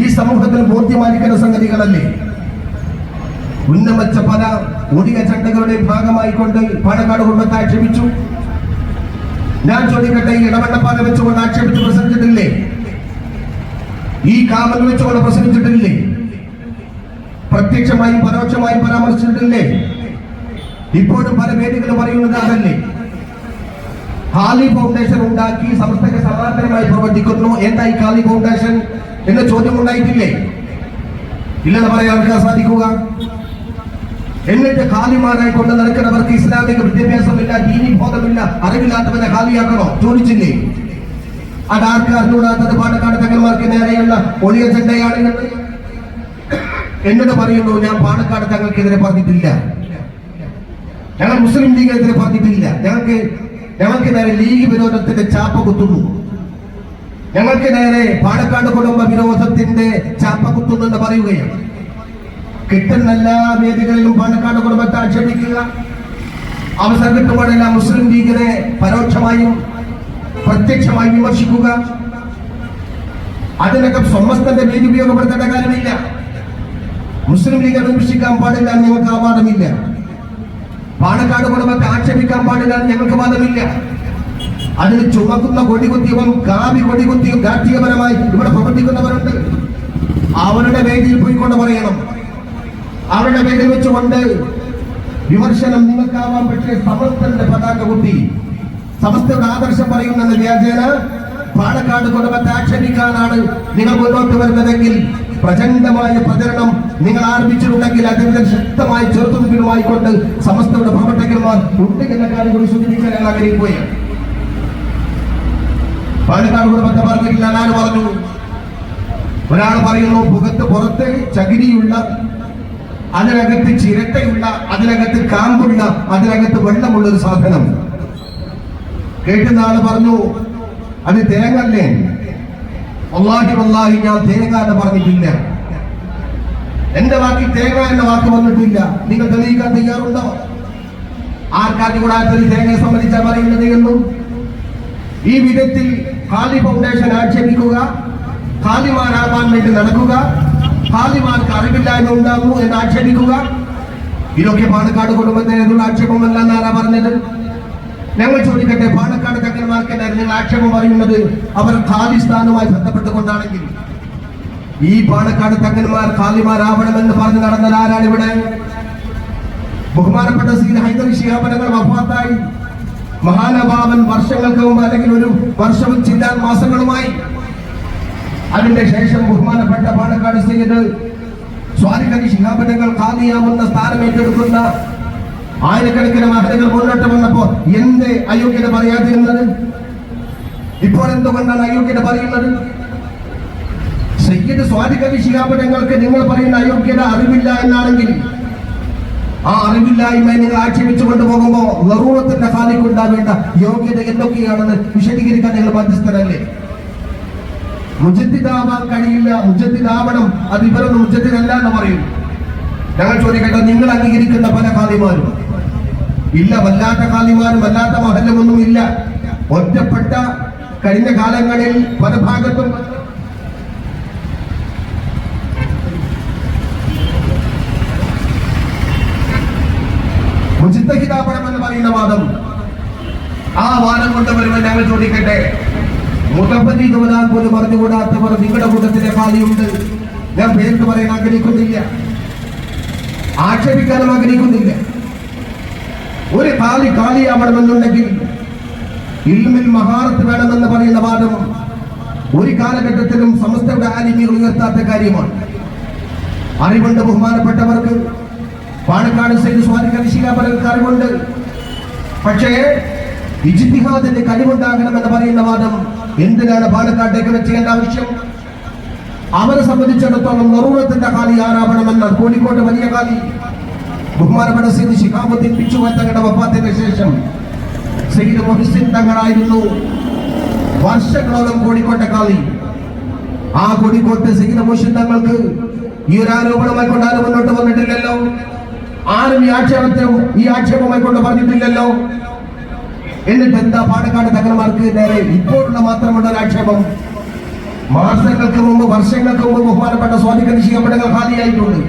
ഈ സമൂഹത്തിൽ ബോധ്യമായിരിക്കുന്ന സംഗതികളല്ലേ? ഉന്നമച്ച പല ഒടിയ ചട്ടകളുടെ ഭാഗമായിക്കൊണ്ട് പാലക്കാട് കുടുംബത്തെ ആക്ഷേപിച്ചു. ഞാൻ ചോദിക്കട്ടെ ഈ ഇടവണ്ണപ്പാല വെച്ചുകൊണ്ട് ആക്ഷേപിച്ച് പ്രസംഗിച്ചിട്ടില്ലേ? ഈ കാമൽ വെച്ചുകൊണ്ട് പ്രസംഗിച്ചിട്ടില്ലേ? പ്രത്യക്ഷമായും പരോക്ഷമായും പരാമർശിച്ചിട്ടില്ലേ? ഇപ്പോഴും പല വേദികൾ പറയുന്നത് അതല്ലേ? ഹാലി ഫൗണ്ടേഷൻ ഉണ്ടാക്കി സമസ്തക്ക് സമാന്തരമായി പ്രവർത്തിക്കുന്നു. എന്തായി ഹാലി ഫൗണ്ടേഷൻ എന്ന ചോദ്യം ഉണ്ടായിട്ടില്ലേ? ഇല്ലെന്ന് പറയാൻ സാധിക്കുക? എന്നിട്ട് ഖാലിമാരായി കൊണ്ട് നടക്കുന്നവർക്ക് ഇസ്ലാമിക വിദ്യാഭ്യാസമില്ല ദീനി ബോധമില്ല അറിവില്ലാത്തവരെ ഖാലിയാക്കണോ? ചോദിച്ചില്ലേ? അതാർക്ക് അറിഞ്ഞൂടാത്തത് പാലക്കാട് തങ്ങന്മാർക്ക് നേരെയുള്ള ഒളിയ ചെണ്ടയാണ് എന്ന് എന്നോട് പറയുന്നു ഞാൻ പാലക്കാട് തങ്ങൾക്കെതിരെ പറഞ്ഞിട്ടില്ല. ഞങ്ങൾ മുസ്ലിം ലീഗിനെതിരെ പറഞ്ഞിട്ടില്ല. ഞങ്ങൾക്ക് ഞങ്ങൾക്ക് നേരെ ലീഗ് വിരോധത്തിന്റെ ചാപ്പ കുത്തുന്നു. ഞങ്ങൾക്ക് നേരെ പാലക്കാട് കുടുംബ വിരോധത്തിന്റെ ചാപ്പ കുത്തുന്നു പറയുകയാണ്. കിട്ടുന്ന എല്ലാ വേദികളിലും പാലക്കാട് കുടുംബത്തെ ആക്ഷേപിക്കുക. അവസരം കിട്ടുമ്പോഴെല്ലാം മുസ്ലിം ലീഗിനെ പരോക്ഷമായും പ്രത്യക്ഷമായും വിമർശിക്കുക. അതിനൊക്കെ സ്വമസ്തന്റെ വേദി ഉപയോഗപ്പെടുത്തേണ്ട കാര്യമില്ല. മുസ്ലിം ലീഗ് വിമർശിക്കാൻ പാടില്ല നിങ്ങൾക്ക് ഞങ്ങൾക്ക് പാലക്കാട് കുടുംബത്തെ ആക്ഷേപിക്കാൻ പാടില്ല ഞങ്ങൾക്ക് വാദമില്ല. അതിന് ചുമക്കുന്ന കൊടികുത്തിയവും കാവി കൊടികുത്തിയും രാഷ്ട്രീയപരമായി ഇവിടെ പ്രവർത്തിക്കുന്നവരുണ്ട്. അവരുടെ വേദിയിൽ പോയിക്കൊണ്ട് പറയണം. അവരുടെ വേദി വെച്ചുകൊണ്ട് വിമർശനം നിങ്ങൾക്കാവാൻ പക്ഷേ സമസ്തന്റെ പതാക കുത്തി സമസ്തയുടെ ആദർശം പറയുന്ന വ്യാജേന പാലക്കാട് കുടുംബത്തെ ആക്ഷേപിക്കാനാണ് നിങ്ങൾ മുന്നോട്ട് വരുന്നതെങ്കിൽ പ്രചണ്ഡമായ പ്രചരണം നിങ്ങൾ ആരംഭിച്ചിട്ടുണ്ടെങ്കിൽ അതിന്റെ ശക്തമായി ചെറുത്തുനിൽപ്പിനുമായി കൊണ്ട് സമസ്തയുടെ പ്രവർത്തകന്മാർ ഉണ്ട് കാര്യം കൂടി സൂചിപ്പിക്കാൻ ഞാൻ ആഗ്രഹിക്കുകയാണ്. പാലക്കാട് കുടുംബത്തെ പറഞ്ഞിട്ടില്ല ഞാൻ പറഞ്ഞു. ഒരാൾ പറയുന്നു മുഖത്ത് പുറത്ത് ചകിരിയുള്ള അതിനകത്ത് ചിരട്ടയുള്ള അതിനകത്ത് കാമ്പുള്ള അതിനകത്ത് വെള്ളമുള്ള ഒരു സാധനം. കേട്ടുന്ന ആൾ പറഞ്ഞു അത് തേങ്ങല്ലേ ഒന്നാഹി വന്നാഹി ഞാൻ തേങ്ങ എന്ന് പറഞ്ഞിട്ടില്ല. എന്റെ വാക്കിൽ തേങ്ങ എന്ന വാക്ക് വന്നിട്ടില്ല. നിങ്ങൾ തെളിയിക്കാൻ തയ്യാറുണ്ടോ? ആർക്കാർക്കും കൂടാത്തൊരു തേങ്ങയെ സംബന്ധിച്ചാൽ പറയുന്നത് എന്നും? ഈ വിധത്തിൽ ഖാലി ഫൗണ്ടേഷൻ ആക്ഷേപിക്കുക ഖാലിമാരാകാൻ വേണ്ടി നടക്കുക ഖാലിമാർക്ക് അറിവില്ലായ്മ ഉണ്ടാകുന്നു എന്ന് ആക്ഷേപിക്കുക. ഇതൊക്കെ പാണക്കാട് കുടുംബത്തിനുള്ള ആക്ഷേപമല്ല എന്നാരാ പറഞ്ഞത്. ഞങ്ങൾ ചോദിക്കട്ടെ പാലക്കാട് തങ്ങന്മാർക്ക് നിങ്ങൾ ആക്ഷേപം പറയുന്നത് അവർ ഖാലിസ്ഥാനുമായി ബന്ധപ്പെട്ടുകൊണ്ടാണെങ്കിൽ ഈ പാണക്കാട് തങ്ങന്മാർ ഖാലിമാരാവണമെന്ന് പറഞ്ഞ് നടന്നാൽ ആരാണ് ഇവിടെ? ബഹുമാനപ്പെട്ട സീൻ ഹൈദർ ശിഹാബനങ്ങൾ വഫാത്തായി. മഹാനഭാവൻ വർഷങ്ങൾക്ക് മുമ്പ് അല്ലെങ്കിൽ ഒരു വർഷവും ചില്ലാൻ മാസങ്ങളുമായി അതിന്റെ ശേഷം ബഹുമാനപ്പെട്ട പാണക്കാട് സയ്യിദ് സ്വാലികരി ശിഹാബനങ്ങൾ ഖാദിയാവുന്ന സ്ഥാനം ഏറ്റെടുക്കുന്ന ആയിരക്കണക്കിന് മഹനങ്ങൾ മുന്നോട്ട് വന്നപ്പോ എന്ത് അയോഗ്യത പറയാതിരുന്നത്? ഇപ്പോൾ എന്തുകൊണ്ടാണ് അയോഗ്യത പറയുന്നത്? സയ്യിദ് സ്വാലികരി ശിഹാബനങ്ങൾക്ക് നിങ്ങൾ പറയുന്ന അയോഗ്യത അറിവില്ല എന്നാണെങ്കിൽ ആ അറിവില്ലായ്മ നിങ്ങൾ ആക്ഷേപിച്ചു കൊണ്ടുപോകുമ്പോ ലറൂറത്തിന്റെ ഖാലിക്കുണ്ടാവേണ്ട യോഗ്യത എന്തൊക്കെയാണെന്ന് വിശദീകരിക്കാൻ നിങ്ങൾ മധ്യസ്ഥരല്ലേ മുജദ്ദിദാവാൻ കഴിയില്ല മുജദ്ദിദാവണം അത് ഇവരൊന്നും മുജത്തിനല്ല എന്ന് പറയും. ഞങ്ങൾ ചോദിക്കട്ടെ നിങ്ങൾ അംഗീകരിക്കുന്ന പല കാലിമാരും ഇല്ല വല്ലാത്ത കാലിമാരും വല്ലാത്ത മഹലമൊന്നും ഇല്ല. ഒറ്റപ്പെട്ട കഴിഞ്ഞ കാലങ്ങളിൽ പല ഭാഗത്തും മുജിത്തഹിതാപണം എന്ന് പറയുന്ന വാദം. ആ വാദം കൊണ്ട് വരുമ്പോൾ ഞങ്ങൾ ചോദിക്കട്ടെ? മുഖപ്പതി തോന്നാൻ പോലും പറഞ്ഞുകൂടാത്തവർ നിങ്ങളുടെ കൂട്ടത്തിലെ പാലിയുണ്ട് ഞാൻ പേർക്ക് പറയാൻ ആഗ്രഹിക്കുന്നില്ല. ആക്ഷേപിക്കാനും ആഗ്രഹിക്കുന്നില്ല. ഒരു കാലി കാലിയാവണമെന്നുണ്ടെങ്കിൽ ഇൽമിൽ മഹാറത്ത് വേണമെന്ന് പറയുന്ന വാദം ഒരു കാലഘട്ടത്തിലും സമസ്തയുടെ ആലിമ്യങ്ങൾ ഉയർത്താത്ത കാര്യമാണ്. അറിവുണ്ട് ബഹുമാനപ്പെട്ടവർക്ക്. പാണക്കാട് സൈഡ് സ്വാധീന ശിലാപനങ്ങൾക്ക് അറിവുണ്ട്. പക്ഷേ ഇജിത്തിഹാദിന്റെ കഴിവുണ്ടാകണമെന്ന് പറയുന്ന വാദം എന്തിനാണ് പാലക്കാട്ടേക്ക് വെച്ചേണ്ട ആവശ്യം? അവരെ സംബന്ധിച്ചിടത്തോളം നെറൂറത്തിന്റെ കാലി ആരാവണമെന്ന് കോഴിക്കോട് വലിയ കാലി ബഹുമാനപ്പെട്ട സൈദ് ശിഖാബുദ്ദീൻ പിച്ചുവൻ വഫാത്തിന് ശേഷം സയ്യിദ് മൊഹസിൻ തങ്ങളായിരുന്നു വർഷങ്ങളോളം കോഴിക്കോട്ടെ കാലി ആ കോഴിക്കോട്ട് സയ്യിദ് മൊഹസിൻ തങ്ങൾക്ക് ഈ ഒരു ആരോപണമായി കൊണ്ടാലും മുന്നോട്ട് വന്നിട്ടില്ലല്ലോ. ആരും ഈ ആക്ഷേപത്തെ ഈ ആക്ഷേപമായി കൊണ്ട് പറഞ്ഞിട്ടില്ലല്ലോ. എന്നിട്ട് എന്താ പാലക്കാട് തങ്ങന്മാർക്ക് നേരെ ഇപ്പോഴുള്ള മാത്രമുള്ള ഒരു ആക്ഷേപം? മാസങ്ങൾക്ക് മുമ്പ് വർഷങ്ങൾക്ക് മുമ്പ് ബഹുമാനപ്പെട്ട സ്വാധീന ശിഖാപടങ്ങൾ ഖാലിയായിട്ടുണ്ട്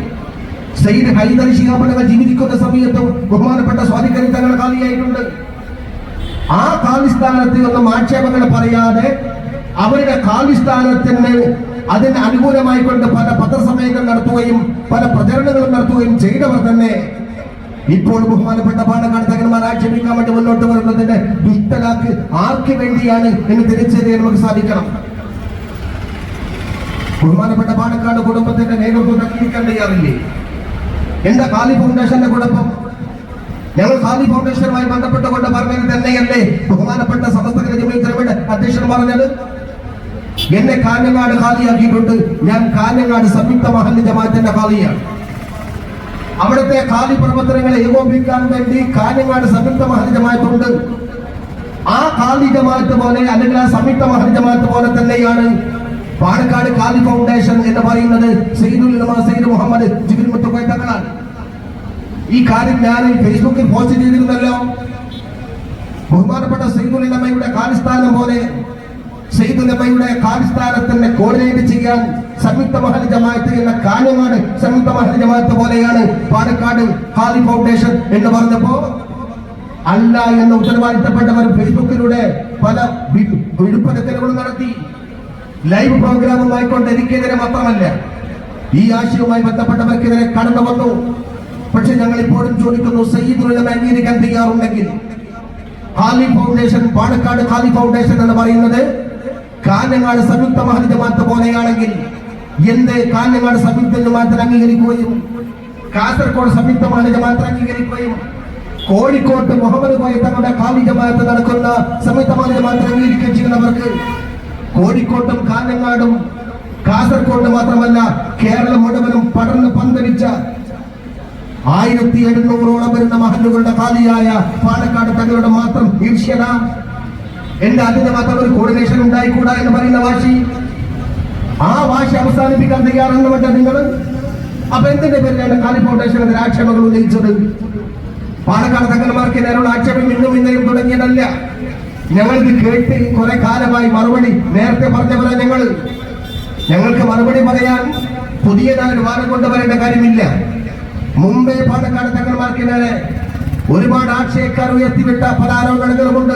സയ്യിദ് ഹൈദർ ശിഖാപടങ്ങൾ ജീവിക്കുന്ന സമയത്തും ബഹുമാനപ്പെട്ട സ്വാധികരി തങ്ങൾ ഖാലിയായിട്ടുണ്ട് ആ കാലിസ്ഥാനത്തിൽ ഒന്നും ആക്ഷേപങ്ങൾ പറയാതെ അവരുടെ കാലിസ്ഥാനത്തിന് അതിന് അനുകൂലമായി കൊണ്ട് പല പത്രസമയങ്ങൾ നടത്തുകയും പല പ്രചരണങ്ങളും നടത്തുകയും ചെയ്തവർ തന്നെ ഇപ്പോൾ ബഹുമാനപ്പെട്ട പാലക്കാട് തകന്മാർ ആക്ഷേപിക്കാൻ വേണ്ടി മുന്നോട്ട് വരുന്നതിന്റെ ദുഷ്ടലാക്ക് ആർക്ക് വേണ്ടിയാണ് എന്ന് തിരിച്ചറിയാൻ നമുക്ക് സാധിക്കണം. ബഹുമാനപ്പെട്ട പാലക്കാട് കുടുംബത്തിന്റെ നേതൃത്വം തയ്യാറില്ലേ? എന്താ കാലി ഫൗണ്ടേഷന്റെ കുഴപ്പം ഞങ്ങൾ ഖാദി ഫൗണ്ടേഷനുമായി ബന്ധപ്പെട്ടുകൊണ്ട് പറഞ്ഞത് തന്നെയല്ലേ ബഹുമാനപ്പെട്ട സമസ്ത ജമീയത്തിനുവേണ്ടി അധ്യക്ഷൻ പറഞ്ഞത്? എന്നെ കാഞ്ഞങ്ങാട് ഖാദിയാക്കിയിട്ടുണ്ട് ഞാൻ കാഞ്ഞങ്ങാട് സംയുക്ത മഹല്ല ജമാഅത്തിന്റെ ഖാദിയാണ് അവിടുത്തെ ഖാദി പ്രവർത്തനങ്ങളെ ഏകോപിക്കാൻ വേണ്ടി കാഞ്ഞങ്ങാട് സംയുക്ത മഹല്ല ജമാഅത്തുണ്ട്. ആ ഖാദി ജമാഅത്ത് പോലെ അല്ലെങ്കിൽ ആ സംയുക്ത മഹല്ല് ജമാഅത്ത് പോലെ തന്നെയാണ് പാലക്കാട് ഖാദി ഫൗണ്ടേഷൻ എന്ന് പറയുന്നത് സെയ്ദുൽ സെയ്ദ് മുഹമ്മദ് ജിബിൻ മുത്തുക്കോയ തങ്ങളാണ്. ഈ കാര്യം ഞാൻ ഫേസ്ബുക്കിൽ പോസ്റ്റ് ചെയ്തിരുന്നല്ലോ. ബഹുമാനപ്പെട്ട സൈദുലമയുടെ കാലിസ്ഥാനം പോലെ സൈദുലമയുടെ കാലിസ്ഥാനത്തിന്റെ കോർഡിനേറ്റ് ചെയ്യാൻ സംയുക്ത മഹൽ ജമാഅത്ത് എന്ന കാര്യമാണ് സംയുക്ത മഹൽ ജമാഅത്ത് പോലെയാണ് പാലക്കാട് ഹാലി ഫൗണ്ടേഷൻ എന്ന് പറഞ്ഞപ്പോ അല്ല എന്ന ഉത്തരവാദിത്തപ്പെട്ടവർ ഫേസ്ബുക്കിലൂടെ പല വി- നടത്തി. ലൈവ് പ്രോഗ്രാമുമായി കൊണ്ട് എനിക്കെതിരെ മാത്രമല്ല ഈ ആശയവുമായി ബന്ധപ്പെട്ടവർക്കെതിരെ കടന്നു വന്നു പക്ഷെ ഞങ്ങൾ ഇപ്പോഴും ചോദിക്കുന്നു സയ്യിദുലം അംഗീകരിക്കാൻ തയ്യാറുണ്ടെങ്കിൽ ഖാലി ഫൗണ്ടേഷൻ പാണക്കാട് ഖാലി ഫൗണ്ടേഷൻ എന്ന് പറയുന്നത് കാഞ്ഞങ്ങാട് സംയുക്ത മഹൽ ജമാഅത്ത് പോലെയാണെങ്കിൽ എന്ത് കാഞ്ഞങ്ങാട് സംയുക്ത മാത്രം അംഗീകരിക്കുകയും കാസർഗോഡ് സംയുക്ത മഹൽ ജമാഅത്ത് അംഗീകരിക്കുകയും കോഴിക്കോട്ട് മുഹമ്മദ് കോയ തങ്ങളുടെ ഖാലി ജമാഅത്ത് നടക്കുന്ന സംയുക്ത മഹൽ ജമാഅത്ത് അംഗീകരിക്കുകയും ചെയ്യുന്നവർക്ക് കോഴിക്കോട്ടും കാഞ്ഞങ്ങാടും കാസർഗോഡ് മാത്രമല്ല കേരളം മുഴുവനും പടർന്ന് പന്തലിച്ച ആയിരത്തി എഴുന്നൂറോളം വരുന്ന മഹല്ലുകളുടെ കാലിയായ പാലക്കാട് തങ്ങളുടെ മാത്രം ഈർഷ്യത എന്റെ അതിന്റെ മാത്രം ഒരു കോർഡിനേഷൻ ഉണ്ടായിക്കൂടാ എന്ന് പറയുന്ന വാശി. ആ വാശി അവസാനിപ്പിക്കാൻ തയ്യാറാണെന്ന് പറ്റാ നിങ്ങൾ അപ്പൊ എന്തിന്റെ പേരിലാണ് കാലി ഫൗണ്ടേഷൻ ആക്ഷേപങ്ങൾ ഉന്നയിച്ചത്? പാലക്കാട് തങ്ങന്മാർക്ക് നേരെയുള്ള ആക്ഷേപം ഇന്നും ഇന്നലെയും തുടങ്ങിയതല്ല. ഞങ്ങൾക്ക് കേട്ട് കുറെ കാലമായി മറുപടി നേരത്തെ പറഞ്ഞ പോലെ ഞങ്ങൾ ഞങ്ങൾക്ക് മറുപടി പറയാൻ പുതിയതായ ഒരു വാദം കൊണ്ടുവരേണ്ട കാര്യമില്ല. മുമ്പേ പാലക്കാട് തങ്ങന്മാർക്കിടയിലെ ഒരുപാട് ആക്ഷേപക്കാർ ഉയർത്തിവിട്ട പല ആരോപണങ്ങളുമുണ്ട്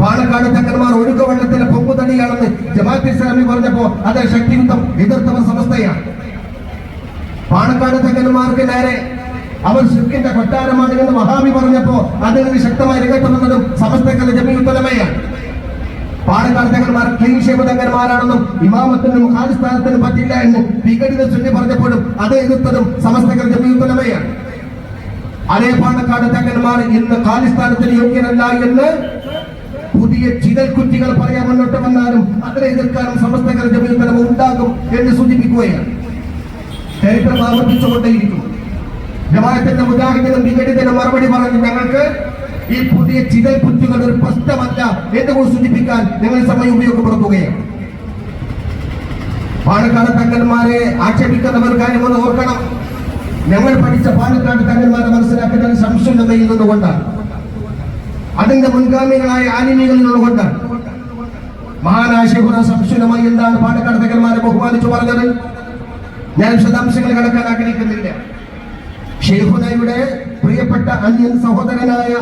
പാലക്കാട് തങ്ങന്മാർ ഒഴുക വെള്ളത്തിലെ പൊമ്പുതടിയാണെന്ന് ജമാഅത്ത് ഇസ്ലാമി പറഞ്ഞപ്പോ അത് ശക്തിയുദ്ധം എതിർത്തവ സമസ്തയാണ്. പാലക്കാട് തങ്ങന്മാർക്ക് നേരെ അവർ ശുക്കിന്റെ കൊട്ടാരമാണ് എന്ന് മഹാബി പറഞ്ഞപ്പോ അതിന് ശക്തമായി രംഗത്ത് വന്നതും സമസ്തകളുടെ ജമീൻ പാലക്കാട് തങ്ങന്മാർ ക്ലീൻ ഷേപ്പ് തങ്ങന്മാരാണെന്നും ഇമാമത്തിനും ഖാലിസ്ഥാനത്തിനും പറ്റില്ല എന്നും വിഘടിത ചൊല്ലി പറഞ്ഞപ്പോഴും അത് എതിർത്തതും സമസ്ത ജമീത്തുലമയാണ് അതേ പാടക്കാട് തങ്ങന്മാർ ഇന്ന് ഖാലിസ്ഥാനത്തിന് യോഗ്യരല്ല എന്ന് പുതിയ ചിതൽ കുറ്റികൾ പറയാൻ മുന്നോട്ട് വന്നാലും അതിനെ എതിർക്കാനും സമസ്ത ജമീത്തലം ഉണ്ടാകും എന്ന് സൂചിപ്പിക്കുകയാണ്. ചരിത്രം ആവർത്തിച്ചുകൊണ്ടേയിരിക്കും ജമാഅത്തിന്റെ മുജാഹിദിനും വിഘടിതനും മറുപടി പറഞ്ഞു ഞങ്ങൾക്ക് ഈ പുതിയ ചിതൽ കുറ്റുകൾ ഒരു പ്രശ്നമല്ല എന്ന് കൂടി സൂചിപ്പിക്കാൻ ഞങ്ങൾ സമയം ഉപയോഗപ്പെടുത്തുകയാണ്. പാലക്കാട് തങ്ങന്മാരെ ആക്ഷേപിക്കുന്നവർ കാര്യമെന്ന് ഓർക്കണം. ഞങ്ങൾ പഠിച്ച പാലക്കാട് തങ്ങന്മാരെ മനസ്സിലാക്കുന്നത് സംശുദ്ധതയിൽ നിന്നുകൊണ്ടാണ് അതിന്റെ മുൻഗാമികളായ ആലിമികളിൽ നിന്നുകൊണ്ടാണ് മഹാനാശിഹുന സംശുലമായി എന്താണ് പാലക്കാട് തങ്ങന്മാരെ ബഹുമാനിച്ചു പറഞ്ഞത്? ഞാൻ വിശദാംശങ്ങൾ കടക്കാൻ ആഗ്രഹിക്കുന്നില്ല. ഷെയ്ഖുനയുടെ പ്രിയപ്പെട്ട അന്യൻ സഹോദരനായ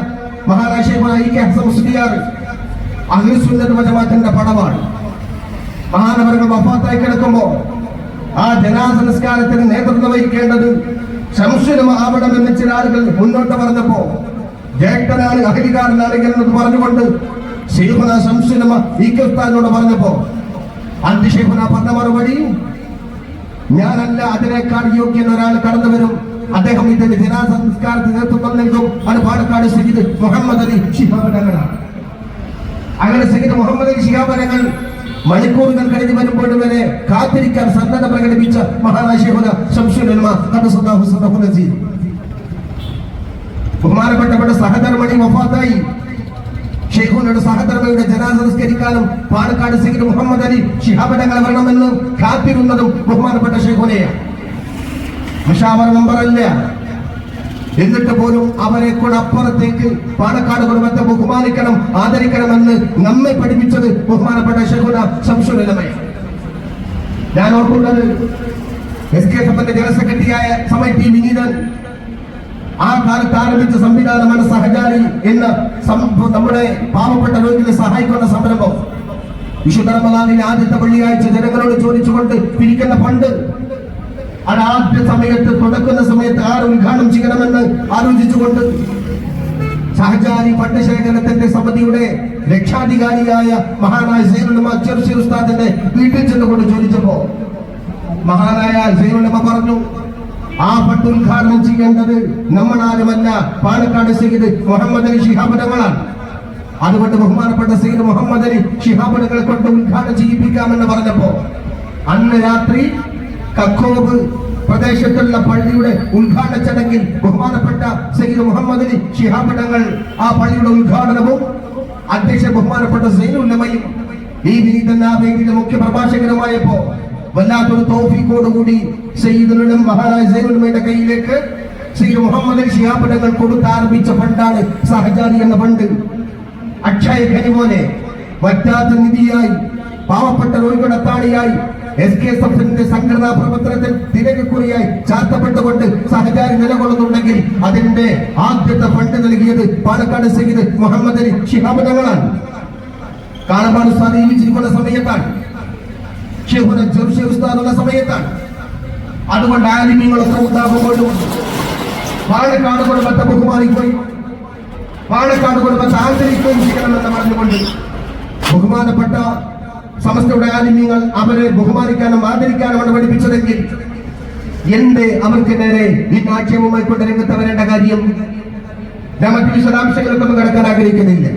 മഹാരാഷ്ട്രീയ കെ ഹസൻ മുസ്ലിയാർ അഹ്ലുസുന്നത്ത് ജമാഅത്തിന്റെ പടവാണ് മഹാനവറുകൾ വഫാത്തായി കിടക്കുമ്പോ ആ ജനാസ സംസ്കാരത്തിന് നേതൃത്വം വഹിക്കേണ്ടത് ശംസുലമ ആവണമെന്ന് ചില ആളുകൾ മുന്നോട്ട് പറഞ്ഞപ്പോ ജേഷ്ഠനാണ് അഹരികാരനാണ് എന്നത് പറഞ്ഞുകൊണ്ട് ഷെയ്ഖുന ശംസുലമ ഈ കിർത്താനോട് പറഞ്ഞപ്പോ അന്തി ഷെയ്ഖുന പറഞ്ഞ മറുപടി ഞാനല്ല അതിനേക്കാൾ യോഗ്യൻ ഒരാൾ കടന്നു വരും അദ്ദേഹം ഇതിന്റെ ജനാസ സംസ്കാരത്തിന് നേതൃത്വം നൽകും അത് പാലക്കാട് സയ്യിദ് മുഹമ്മദ് അലി ശിഹാബ് തങ്ങളാണ്. അങ്ങനെ സയ്യിദ് മുഹമ്മദ് അലി ശിഹാബ് തങ്ങൾ മണിക്കൂറുകൾ കഴിഞ്ഞ് വരുമ്പോൾ വരെ കാത്തിരിക്കാൻ സന്നദ്ധ പ്രകടിപ്പിച്ച മഹാനാശിഹുന ശംസുലമ ബഹുമാനപ്പെട്ടവരുടെ സഹധർമ്മണി വഫാത്തായി. ഷെയ്ഖുനയുടെ സഹധർമ്മയുടെ ജനാസ സംസ്കരിക്കാനും പാലക്കാട് സിഖ് മുഹമ്മദ് അലി ശിഹാബ് വരണമെന്നും കാത്തിരുന്നതും ബഹുമാനപ്പെട്ട ഷെയ്ഖുനയാണ് മുഷാവർ മെമ്പറല്ല. എന്നിട്ട് പോലും അവരെ അപ്പുറത്തേക്ക് പാലക്കാട് കുടുംബത്തെ ബഹുമാനിക്കണം ആദരിക്കണമെന്ന് നമ്മെ പഠിപ്പിച്ചത് ബഹുമാനപ്പെട്ട ശകുന ശംസുലമയാണ്. ഞാൻ ഓർക്കുന്നത് എസ് കെ എഫിന്റെ ജനറൽ സെക്രട്ടറിയായ സമയ ടി വിനീതൻ ആ കാലത്ത് ആരംഭിച്ച സംവിധാനമാണ് സഹചാരി എന്ന നമ്മുടെ പാവപ്പെട്ട രോഗികളെ സഹായിക്കുന്ന സംരംഭം. വിശുദ്ധ റമദാനിലെ ആദ്യത്തെ വെള്ളിയാഴ്ച ജനങ്ങളോട് ചോദിച്ചുകൊണ്ട് പിരിക്കുന്ന ഫണ്ട് അത് ആദ്യ സമയത്ത് തുടക്കുന്ന സമയത്ത് ആര് ഉദ്ഘാടനം ചെയ്യണമെന്ന് ആലോചിച്ചുകൊണ്ട് സഹചാരി പട്ടശേഖരത്തിന്റെ സമിതിയുടെ രക്ഷാധികാരിയായ മഹാനായ ഉസ്താദിന്റെ വീട്ടിൽ ചെന്നുകൊണ്ട് ചോദിച്ചപ്പോ മഹാനായ സൈനുലമ പറഞ്ഞു ആ പട്ട് ഉദ്ഘാടനം ചെയ്യേണ്ടത് നമ്മളാരുമല്ല പാലക്കാട് സയ്യിദ് മുഹമ്മദ് അലി ശിഹാബുരങ്ങളാണ് അതുകൊണ്ട് ബഹുമാനപ്പെട്ട സയ്യിദ് മുഹമ്മദ് അലി ശിഹാബുരങ്ങളെ കൊണ്ട് ഉദ്ഘാടനം ചെയ്യിപ്പിക്കാമെന്ന് പറഞ്ഞപ്പോ അന്ന് രാത്രി കക്കോബ് പ്രദേശത്തുള്ള പള്ളിയുടെ ഉദ്ഘാടന ചടങ്ങിൽ ബഹുമാനപ്പെട്ട സയ്യിദ് മുഹമ്മദ് അലി ശിഹാബ് തങ്ങൾ ആ പള്ളിയുടെ ഉദ്ഘാടനവും അധ്യക്ഷ ബഹുമാനപ്പെട്ട സൈനുല്ലമയും ഈ വേദിയിലെ മുഖ്യ പ്രഭാഷകനുമായപ്പോ വല്ലാത്തൊരു തോഫിക്കോടുകൂടി സയ്യിദുലും മഹാരാജ സൈനുല്ലമയുടെ കയ്യിലേക്ക് സയ്യിദ് മുഹമ്മദ് അലി ശിഹാബ് തങ്ങൾ കൊടുത്ത് ആരംഭിച്ച ഫണ്ടാണ് സഹജാരി എന്ന ഫണ്ട്. അക്ഷയ ഖനി പോലെ വറ്റാത്ത നിധിയായി പാവപ്പെട്ട രോഗികളുടെ എസ് കെ എസ് എഫിന്റെ സംഘടനാ പ്രവർത്തനത്തിൽ തിരക്കുറിയായി ചാർത്തപ്പെട്ടുകൊണ്ട് സഹചാരി നിലകൊള്ളുന്നുണ്ടെങ്കിൽ അതിന്റെ ആദ്യത്തെ ഫണ്ട് നൽകിയത് പാലക്കാട് സയ്യിദ് മുഹമ്മദ് അലി തങ്ങളാണ്. കാലമാണ് സ്വാധീനിച്ചിരിക്കുന്ന സമയത്താണ്. ഷെഹുന സമയത്താണ്. അതുകൊണ്ട് ആലിമ്യങ്ങളൊക്കെ ഉണ്ടാകുമ്പോഴും പാലക്കാട് കുടുംബത്തെ ബഹുമാനിക്കുകയും പാലക്കാട് കുടുംബത്തെ ആദരിക്കുകയും ചെയ്യണമെന്ന് പറഞ്ഞുകൊണ്ട് ബഹുമാനപ്പെട്ട സമസ്തയുടെ ആലിമ്യങ്ങൾ അവരെ ബഹുമാനിക്കാനും ആദരിക്കാനുമാണ് പഠിപ്പിച്ചതെങ്കിൽ എന്റെ അവർക്ക് നേരെ ഈ ആക്ഷേപവുമായി കൊണ്ട് രംഗത്ത് വരേണ്ട കാര്യം ഞാൻ മറ്റു കിടക്കാൻ ആഗ്രഹിക്കുന്നില്ല.